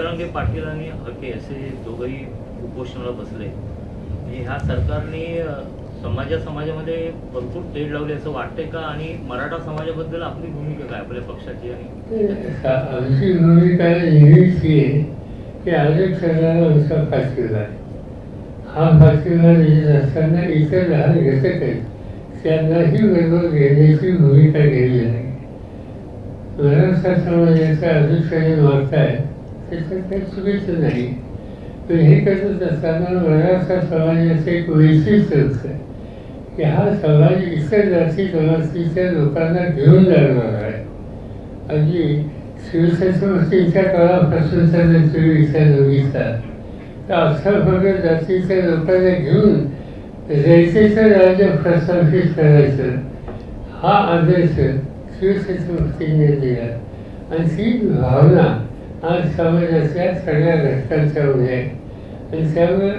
जरांगे पाटील आणि हके असे दोघंही उपोषणाला बसले. आणि ह्या सरकारने समाजा समाजामध्ये भरपूर तेढ लावले. असं वाटतंय का? आणि मराठा समाजाबद्दल आपली भूमिका काय आपल्या पक्षाची आणि आमची भूमिका ही आहे की आरक्षणाला आमचा फाशीला आहे. हा फाशीला देत असताना इतर लहान घटक आहेत त्यांनाही बरोबर घेण्याची भूमिका घेतली आहे मराठा समाजाचा आरक्षण मागताय त्याचं काही नाही हे करत असताना मराठा समाजाचं एक वैशिष्ट्य असतं की हा समाज इतर जाती जमातीच्या लोकांना घेऊन जाणार आहे. अगदी शिवसेनेच्या काळापासून जर तुम्ही विचार तर असा फक्त जातीच्या लोकांना घेऊन रयतेचं राज्य प्रस्थापित करायचं. हा आदर्श शिवछत्रपतींनी दिला. आणि ती भावना आज समाजाच्या सगळ्या घटकांचा आहे. आणि त्यामुळे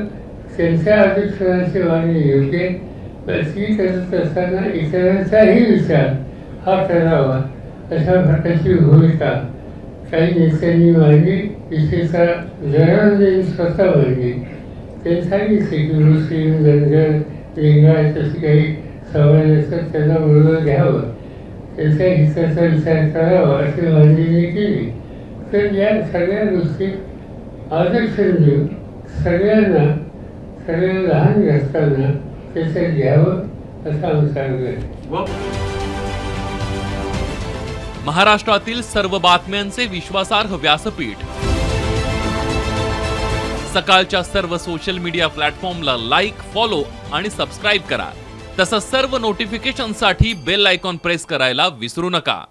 त्यांच्या आरक्षणाची मागणी योग्य ती करत असताना इतरांचाही विचार हा करावा अशा प्रकारची भूमिका. काही नेत्यांनी मांडली विशेषतः जनार्दन स्वतः मांडली ते सांगितले की मुस्लिम लिंगायत अशी काही समाज असतात त्यांना बरोबर घ्यावं. त्यांच्या हिताचा विचार करावा असे मांडणी तर या सगळ्या गोष्टी आरक्षण देऊन सगळ्यांना सगळ्या लहान घटकांना त्याच्यात घ्यावं असं आमचा आग्रह आहे महाराष्ट्रातील सर्व बातम्यांचे विश्वासार्ह व्यासपीठ. सकाळच्या सर्व सोशल मीडिया प्लॅटफॉर्मला लाईक फॉलो आणि सबस्क्राईब करा. तसंच सर्व नोटिफिकेशनसाठी बेल आयकॉन प्रेस करायला विसरू नका.